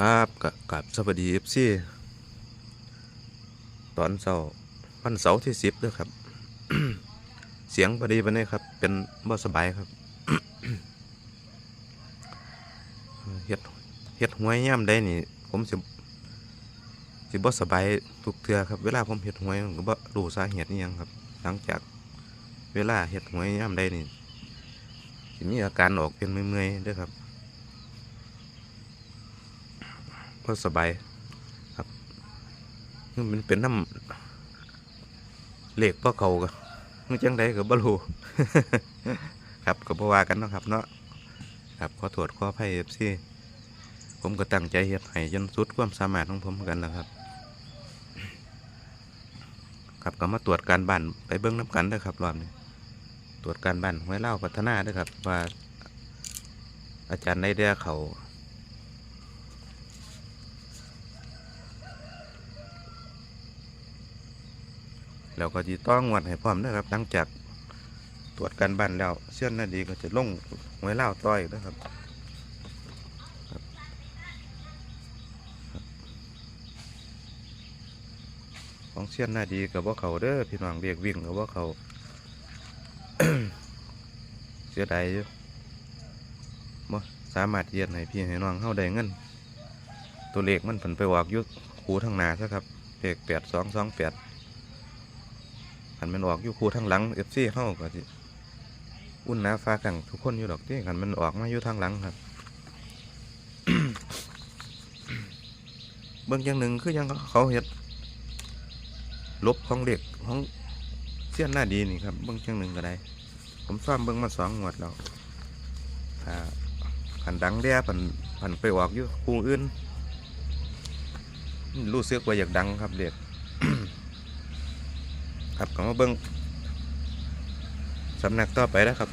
ครับกับกับสวัสดีเอฟซีตอนเสาร์วันเสาร์ที่สิบด้วยครับ เสียงพอดีวันนี้ครับ เป็นบ่สบายครับเฮ็ดเฮ็ดหวยย่ำได้นี่ ผมสิสิบ่สบายทุกเทื่อครับ เวลาผมเฮ็ดหวยผมก็บ่รู้สาเหตุอิหยังครับ หลังจากเวลาเฮ็ดหวยย่ำได้นี่สิมีอาการออกเป็นเมื่อยๆด้วยครับ ก็สบายครับมันเป็นน้ำเหล็กพ่อเขาก็มันจังใดก็บ่รู้ครับก็บ่ว่ากันเนาะครับเนาะครับขอโทษขออภัย FC ผมก็ตั้งใจเฮ็ดให้จนสุดความสามารถของผมกันแล้วครับ ครับก็มาตรวจการบ้านไปเบิ่งน้ำกันเด้อครับรอบนี้ตรวจการบ้านไว้เล่าพัฒนาด้อครับว่าอาจารย์ได้เดียเขา แล้วก็จีต้องวัดให้พร้อมนะครับ หลังจากตรวจการบ้านแล้วเชื่อนนาดีก็จะลงหวยเล่าต่อยนะครับของเชื่อนนาดีกับว่าเขาเด้อพี่น้องเรียกวิ่งกับว่าเขาเสียดายอยู่บ่สามารถเยียดให้พี่ให้น้องเข้าได้เงินตัวเลขมันผันไปวอกยุคคูทางหนาซะครับเลขแปดสองสองแปด ขันมันออกอยู่คู่ทางหลังเอฟซีเข้าก็สิอุ่นหนาฟ้ากังทุกคนอยู่ดอกที่ขันมันออกมาอยู่ทางหลังครับ เบิ่งอย่างหนึ่งคือยังเขาเฮ็ดลบของเด็กของเสี้ยนหน้าดีนี่ครับเบิ่งอย่างหนึ่งก็ได้ ผมซ้อมเบิ่งมาสองงวดแล้วถ้าขันดังเดียผันผันไปออกอยู่คู่อื่น รู้สึกว่าอยากดังครับเด็ก ครับก็มาเบิ้งสำนักต่อไปนะครับ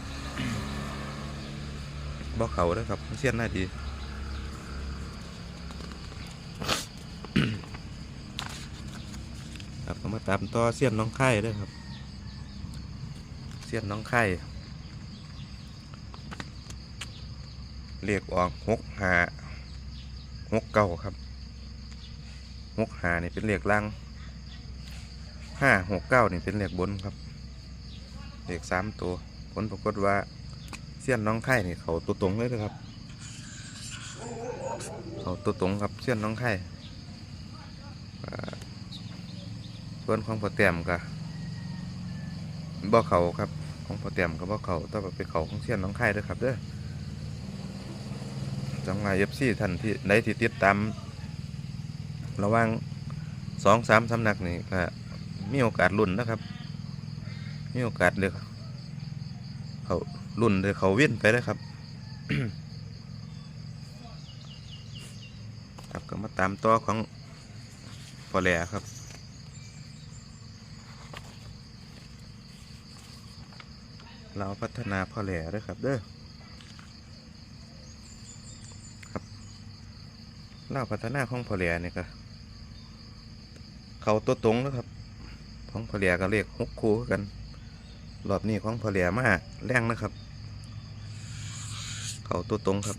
บ่เขาแล้วครับเสี้ยนหน้าดีครับก็มาตามต่อเสี้ยนน้องไข่ด้วยครับ เสี้ยนน้องไข่เรียกออกหกหาหกเก้าครับหกหานี่เป็นเรียกล่าง ห้าหกเก้านี่เป็นเลขบนครับเลขสามตัวผลปรากฏว่าเสี้ยนน้องไข่นี่เขาตัวตรงเลยนะครับ เขาตัวตรงครับเสี้ยนน้องไข่อ่าส่วนของพอแต้มก็บ่เขาครับ ของพอแต้มก็บ่เขาต้องไปเขาของเสี้ยนน้องไข่ด้วยครับเด้อจังหวะเอฟซีท่านที่ใดที่ติดตามระว่างสองสามสำนักนี่ก็ มีโอกาสลุ่นนะครับ มีโอกาสเลยเขาลุ่นเลยเขาเวิ่นไปเลยครับครับก็มาตามต่อของพอแหล่ครับเราพัฒนาพอแหล่ด้วยครับเด้อครับเราพัฒนาของพอแหล่นี่ก็เขาตัวตรงนะครับ ของพอเลียก็เรียกหกคู่กันรอบนี้ของพอเลียมาแรงนะครับ เขาตัวตรงครับ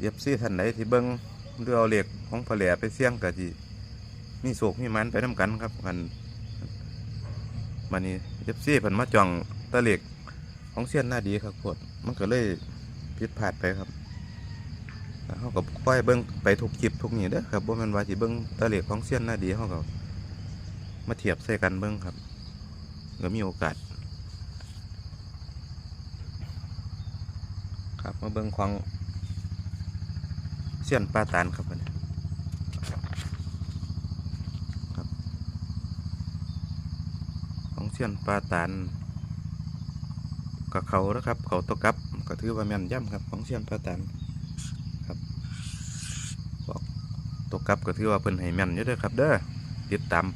เย็บซี่ท่านไหนที่เบิ้งเรือเอาเหล็กของพอเลียไปเสี่ยงกะจีมีโศกมีมันไปน้ำกันครับกันมานี่เย็บซี่เพิ่นมาจ่องตะเหล็กของเสี้ยนหน้าดีครับพวดมันก็เลยผิดพลาดไปครับ เขาก็ค่อยเบิ้งไปทุกคลิปทุกนี้เด้อครับว่ามันว่าสิเบิ้งตะเหล็กของเส้นหน้าดีเขาก็มาเทียบใส่กันเบิ้งครับก็มีโอกาส ครับมาเบิ้งของเส้นปลาตานครับอันนี้ครับของเส้นปลาตานกับเขาแล้วครับ เขาตกกับก็ถือว่าแม่นย่ำครับของเส้นปลาตาน ตกกลับก็ถือว่าเพิ่นให้แม่นอยู่เด้อครับ เด้อติดตาม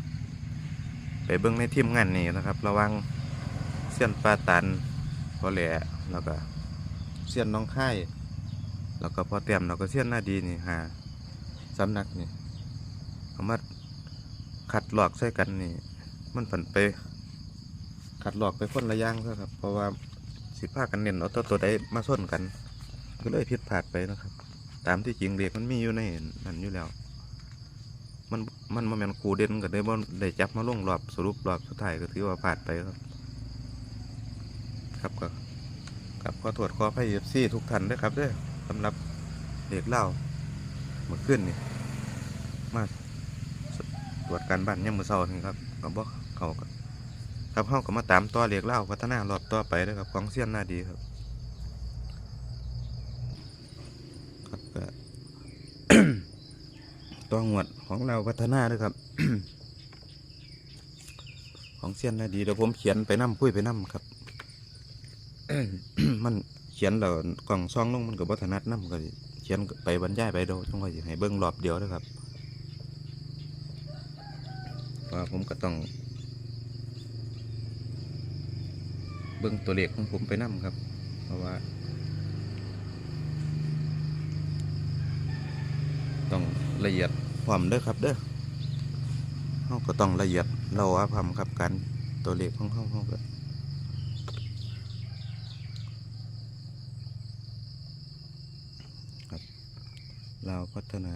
ไปเบิ่งในทีมงานนี่นะครับ ระวังเสี้ยนปลาตันพอแหล่แล้วก็เสี้ยนน้องค่แล้วก็พอเต็มแล้วก็เสี้ยนหน้าดีนี่หาสำนักนี่เอามาขัดหลอกใส่กันนี่ มันผันไปขัดหลอกไปคนละย่างซะครับ เพราะว่าสิพากันเน้นเอาตัวตัวใดมาส้นกัน ก็เลยผิดพลาดไปนะครับ ตามที่จริงเด็กมันมีอยู่ในนั่นอยู่แล้ว มันมันมาแมนครูเด่นก็ได้บ่ได้จับมาลงรอบสรุปรอบสุดท้ายก็ถือว่าพลาดไปครับ ครับก็ครับขอโทษขออภัยเอฟซีทุกท่านด้วยครับด้อสำหรับเด็กเล่าเมื่อคืนนี่มาตรวจการบ้านยังมือเศร้านี่ครับก็บอกเขาครับเขาก็มาตามต่อเรียกเล่าพัฒนารอบต่อไปนะครับของเสี้ยนหน้าดีครับก็ ตัวงวดของเราพัฒนาด้วยครับ ของเสี้ยนน้าดีเดี๋ยวผมเขียนไปน้ำคุยไปน้ำครับ มันเขียนแล้วกล่องซองลงมันก็บ่ถนัดน้ำก็เขียนไปบรรยายไปโดจังว่าสิให้เบิ่งรอบเดียวนะครับว่าผมก็ต้อง เบิ่งตัวเลขของผมไปนํครับ เพราะว่าต้อง ละเอียดความเด้อครับเด้อเขาก็ต้องละเอียดเราว่าความครับการตัวเลขของเขาเขาก็เราพัฒนา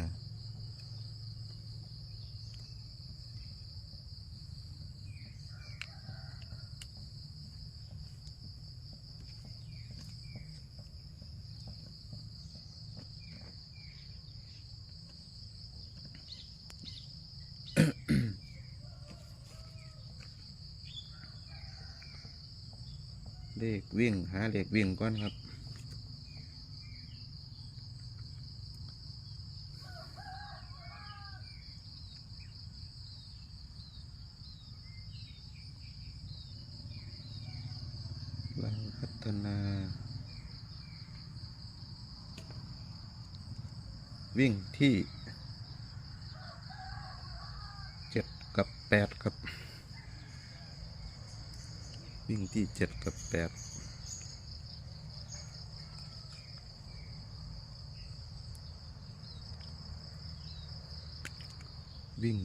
วิ่ง หาเหล็กวิ่งก่อนครับ บางพัฒนาวิ่งที่ 7 กับ 8 ครับ วิ่งที่ 7 กับ 8 วิ่ง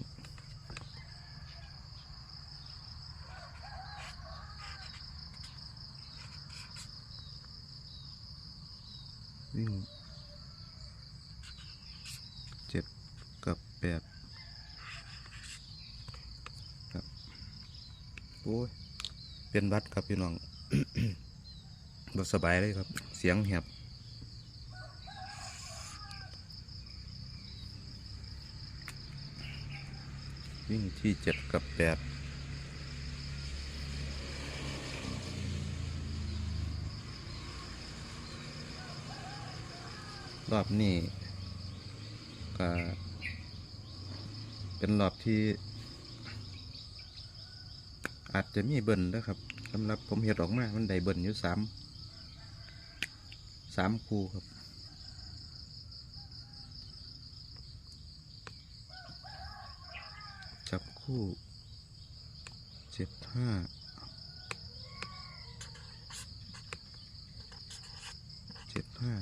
วิ่งเจ็ดกับแปดครับ โอ้ย เป็นบัดครับพี่น้องบสบายเลยครับ เสียงแหบ วิ่งที่เจ็ดกับแปดรอบนี้ก็เป็นรอบที่ อาจจะมีเบิ้ลนะครับสำหรับผมเห็ดออกมา มันได้เบิ้ลอยู่สามสามคู่ครับ จับ คู่เจ็ดห้าเจ็ดห้า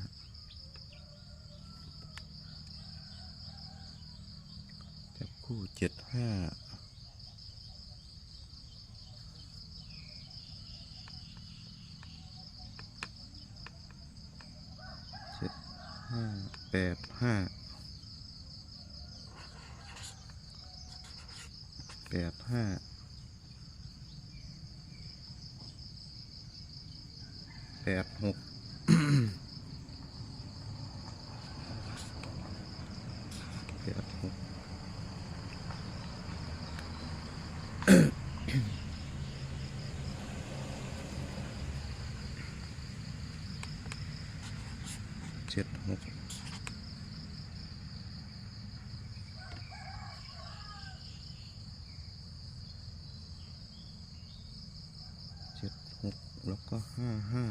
จับคู่เจ็ดห้าเจ็ดห้าแปดห้าแปด ห้าแปดหกแปดหกเจ็ดหกเจ็ดหกแล้วก็ห้าห้า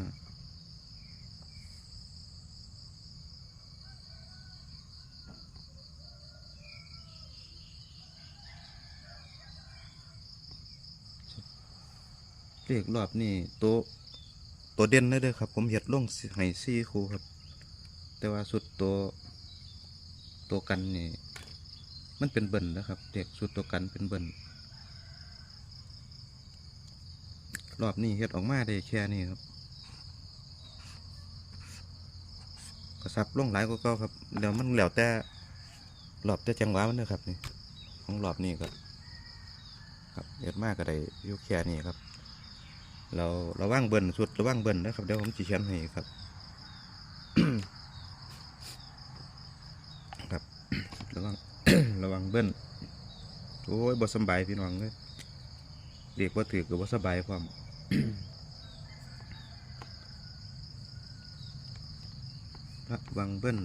เลขรอบนี่ตัวตัวเด่นเลยเด้อครับ ผมเห็ดลงสิให้ซี่คูครับ แต่ว่าสุดตัวตัวกันนี่มันเป็นเบิ่นนะครับเด็กสุดตัวกันเป็นเบิ่นรอบนี้เฮ็ดออกมาได้แค่นี้ครับก็ซับล่งหลายกว่าเก่าครับแล้วมันแล้วแต่รอบแต่จังหวะมันเด้อครับนี่ของรอบนี้ก็ครับเอ็ดมากก็ได้ยู่แค่นี้ครับ เราระวังเบิ้ลสุดระวังเบิ้ลนะครับเดี๋ยวผมจะเขียนให้ครับครับระวังระวังเบิ้ลโอ้ยบ่สบายพี่น้องเลยเรียกว่าถือกับว่าสบายความระวังเบิ้ล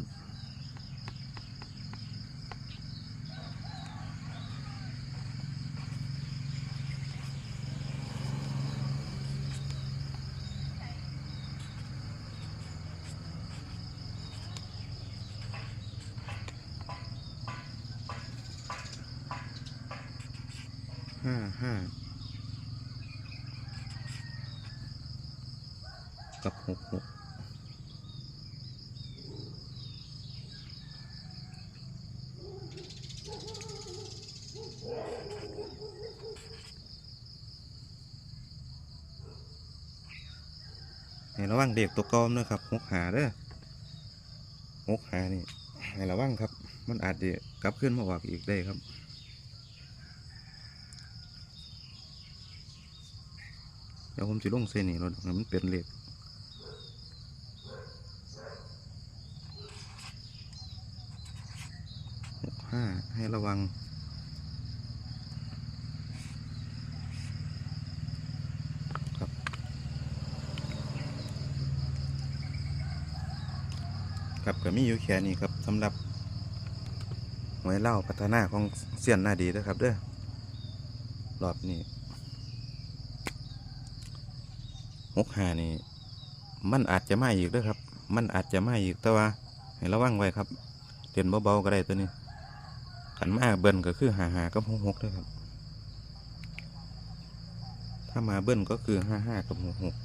ห้ากับหกหกให้ระวังเด็กตัวกอมนะครับหกหาเด้อหกหานี่ให้ระวังครับ มันอาจจะกลับขึ้นมาออกอีกได้ครับ ดี๋ยวผมจะลงเส้นนี้รถมันเป็นเหล็กหกห้าให้ระวังครับครับก็มีอยู่แค่นี้ครับสำหรับหวยเล่าพัฒนาของเสียนหน้าดีนะครับเด้อรอบนี้ ห กหานี่ มันอาจจะไม่อีกด้วยครับ มันอาจจะไมาอีกแต่ว่าให้ระวังไว้ครับเตียนเบาๆก็ได้ตัวนี้ขันมาเบิ้ลก็คือหาหากับหกหกด้วยครับ ถ้ามาเบิ้ลก็คือห้าห้ากับหกหก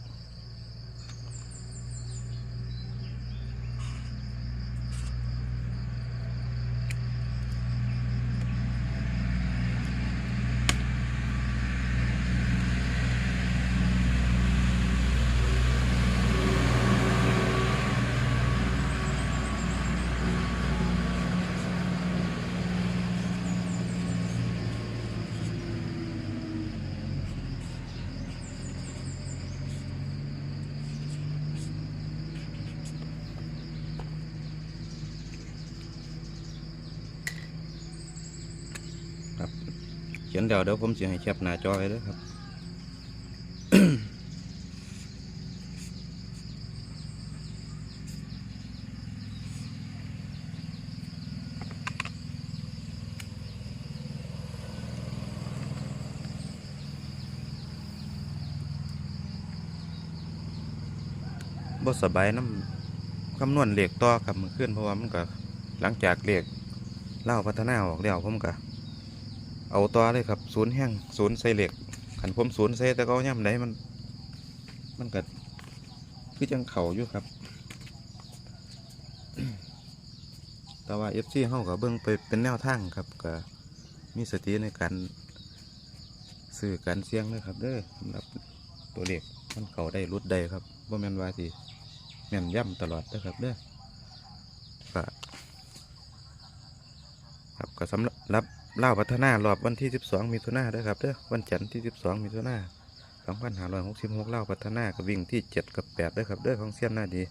ขียนเดี๋ยวเดี๋ยวผมจะให้แคปหน้าจอไว้ด้วยครับบ่สบายน้ำคำนวณเลขต่อครับมือขึ้นเพราะว่ามันก็หลังจากเลขเล่าพัฒนาออกแล้วผมก็ เอาต่อเลยครับศูนย์แห้งศูนย์ใส่เหล็กขันผมศูนย์ใส่แต่ก็ย่ำได้มัน มันก็คือจังเข่าอยู่ครับ แต่ว่าเอฟซีเข้าก็เบิ่งไปเป็นแนวทางครับก็มีสติในการสื่อการเสี่ยงเลยครับเด้อสำหรับตัวเลขมันเข่าได้รุดได้ครับว่าแมนว่าสิแม่นย่ำตลอดนะครับเด้อก็ครับก็สำหรับ เล่าพัฒนารอบวันที่ 12 มิถุนาด้ครับเด้อวันจันทร์ที่ 12 มิถุนายน2566เล่าพัฒนาก็วิ่งที่ 7 กับ 8ด้ครับเด้อของเสี้ยนหน้าดี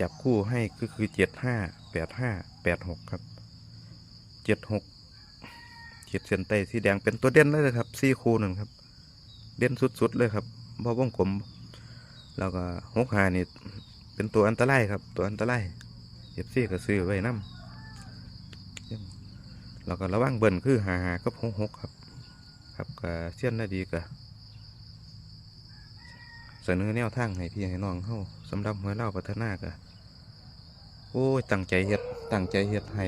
จับคู่ให้ก็คือ 75 85 86 ครับ 76เขียดเส้นใต้สีแดงเป็นตัวเด่นเลยนะครับสี่คู่หนึ่งครับ เด่นสุดๆเลยครับเพราะวงกลมแล้วก็หกหานี่เป็นตัวอันตรายครับ ตัวอันตรายเอฟซีก็ซื้อไว้น้ำ แล้วก็ระวังเบิ่นคือหาหากับหกหกครับ ครับก็เสี้ยนนาดีก็เสนอแนวทางให้พี่ให้น้องเข้าสำหรับหวเล่าพัฒนาก็โอ้ยตั้งใจเฮ็ดตั้งใจเฮ็ดให้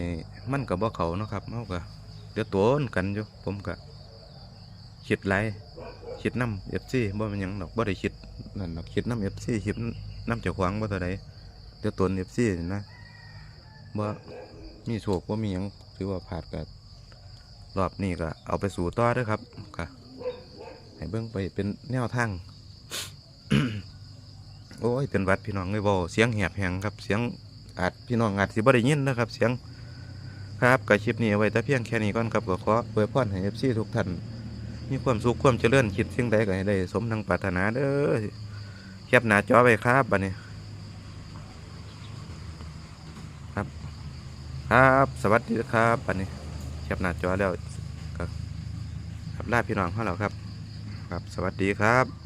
มันกับบ่เขาเนาะครับเฮาก็เดี๋ยวตัวกันอยู่ผมก็คิดไรคิดน้ำเอฟซีบ่เป็นยังดอกบ่ได้คิดนั่นดอกคิดน้ำเอฟซีคิดน้ำเจ้าของบ่ตัวใดเดี๋ยวตนเอฟซีนะบ่มีโชคบ่มีหยัง ถือว่าผ่านกับรอบนี้ก็เอาไปสู่ต่อด้อครับก็ให้เบิ่งไปเป็นแนวทางโอ้ยเป็นวัดพี่น้องเลยบ่เสียงแหบแหงครับเสียงอาจพี่น้องอาจสิบ่ได้ยินนะครับ เสียงครับกับคลิปนี้เอาไว้แต่เพียงแค่นี้ก่อนครับก็ขออวยพรให้ FC ทุกท่านมีความสุขความเจริญคิดสิ่งใดก็ให้ได้สมดังปรารถนาเด้อแคปหน้าจอไว้ครับบัดนี้ ครับ ครับ สวัสดีครับอันนี้แคปหน้าจอแล้วครับลาพี่น้องของเราครับ ครับ สวัสดีครับ